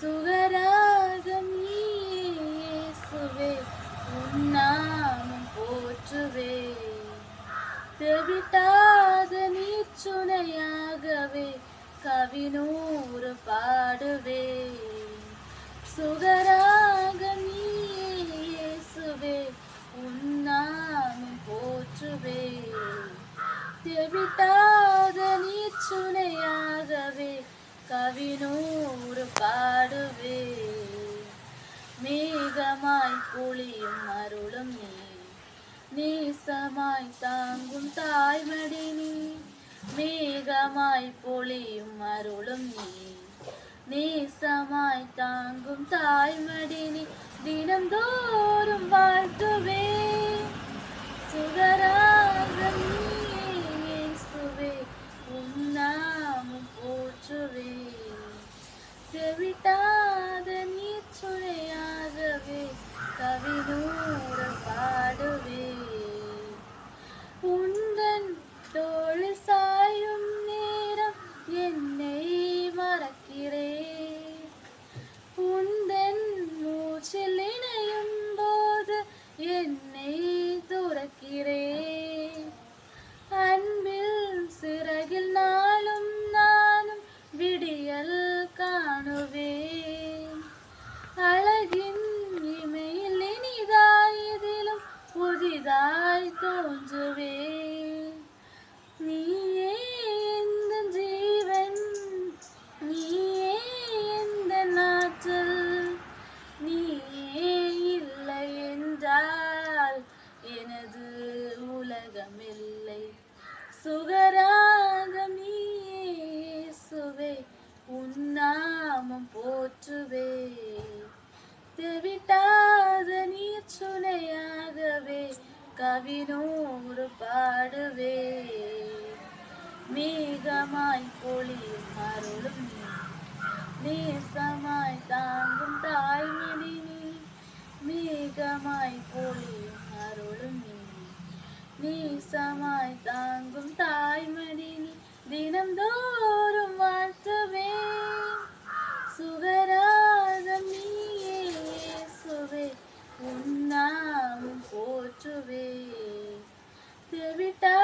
சுகராகம் இயேசுவே உன்னாமம் போற்றுவே. தெவிட்டாத நீச்சுனையாகவே கவினூறு பாடுவே. சுகராகம் இயேசுவே உன்னாமம் போற்றுவே. தெவிட்டாத நீச்சுனையாகவே கவினூறு பாடுவே மேகமாய் பொழியும் அருளும் நீ நேசமாய் தாங்கும் தாய்மடி நீ மேகமாய் பொழியும் அருளும் நீ நேசமாய் தாங்கும் தாய்மடி நீ செவிட்டாத நீச்சுனையாகவே கவிதூர பாடுவே. உந்தன் தோள் சாயும் நேரம் என்னை மறக்கிறேன் உந்தன் மூச்சில் இணையும் போது என்னை துறக்கிறேன் புதிதாய் தோன்றுவே. நீயே எந்த ஜீவன் நீயே எந்த நாற்றல். நீயே இல்லை என்றால் எனது உலகமில்லை. சுகராகம் இயேசுவே உன்னாமம் போற்றுவே. கவினூறு பாடுவே மேகமாய் பொழியும் அருளும் நேசமாய் தாங்கும் தாய்மொழி நீ. மேகமாய் பொழியும் அருளும் நீ. நேசமாய் தாங்கும் தாய்மடி நீ. தினம்தோறும் வாழ்த்துவே. சுகராகம் நீயே. இயேசுவே உன்னாமும் போற்றுவே. Barbita.